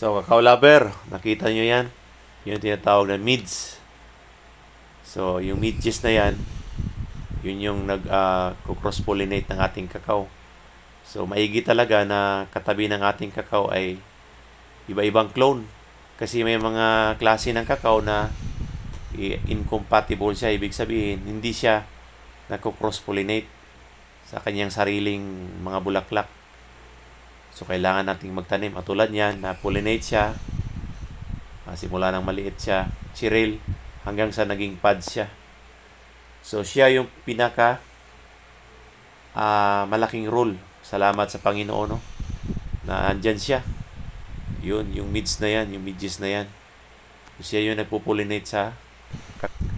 So, kakao lover, nakita nyo yan? Yun yung tinatawag na mids. So, yung midges na yan, yun yung nag ah, ng ating kakao. So, maigi talaga na katabi ng ating kakao ay iba-ibang clone. Kasi may mga klase ng kakao na incompatible siya. Ibig sabihin, hindi siya nagko-cross-pollinate sa kanyang sariling mga bulaklak. So, kailangan nating magtanim. At tulad niyan, na pollinate siya. Ah, simula ng maliit siya, chiril, hanggang sa naging pads siya. So, siya yung pinaka ah, malaking role. Salamat sa Panginoon, no? Na andyan siya. Yun, yung mids na yan, yung midges na yan. So, siya yung nagpo-pollinate sa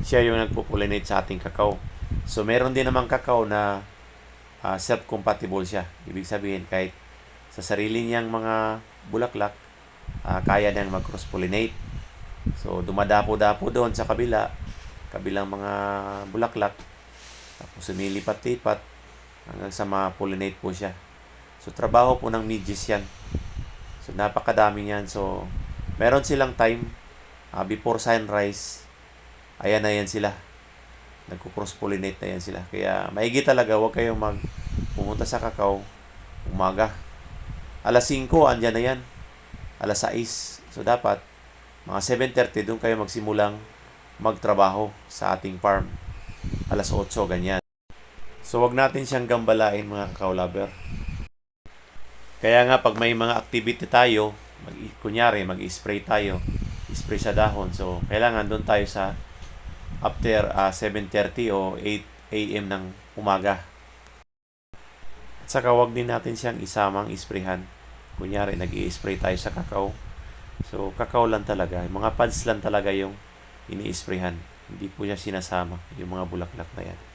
siya yung nagpo-pollinate sa ating kakao. So, meron din namang kakao na ah, self-compatible siya. Ibig sabihin, kahit sa sarili niyang mga bulaklak, ah, kaya niyang mag-cross-pollinate. So, dumadapo-dapo doon sa kabila, kabilang mga bulaklak. Tapos, sumilipat-lipat hanggang sa ma-pollinate po siya. So, trabaho po ng midges yan. So, napakadami yan. So, meron silang time ah, before sunrise. Ayan na yan sila. Nagko-cross-pollinate na yan sila. Kaya, maigi talaga. Huwag kayong mag pumunta sa kakao umaga. Alas 5, andyan na yan. Alas 6. So, dapat, mga 7.30, doon kayo magsimulang magtrabaho sa ating farm. Alas 8, ganyan. So, wag natin siyang gambalain mga kakao lover. Kaya nga, pag may mga activity tayo, mag, kunyari, mag-spray tayo, spray sa dahon. So, kailangan doon tayo sa after ah, 7.30 o 8 a.m. ng umaga. Saka, wag din natin siyang isamang isprayhan. Kunyari, nag spray tayo sa kakao. So, kakao lang talaga. Yung mga pads lang talaga yung ini-sprayhan. Hindi po siya sinasama, yung mga bulaklak na yan.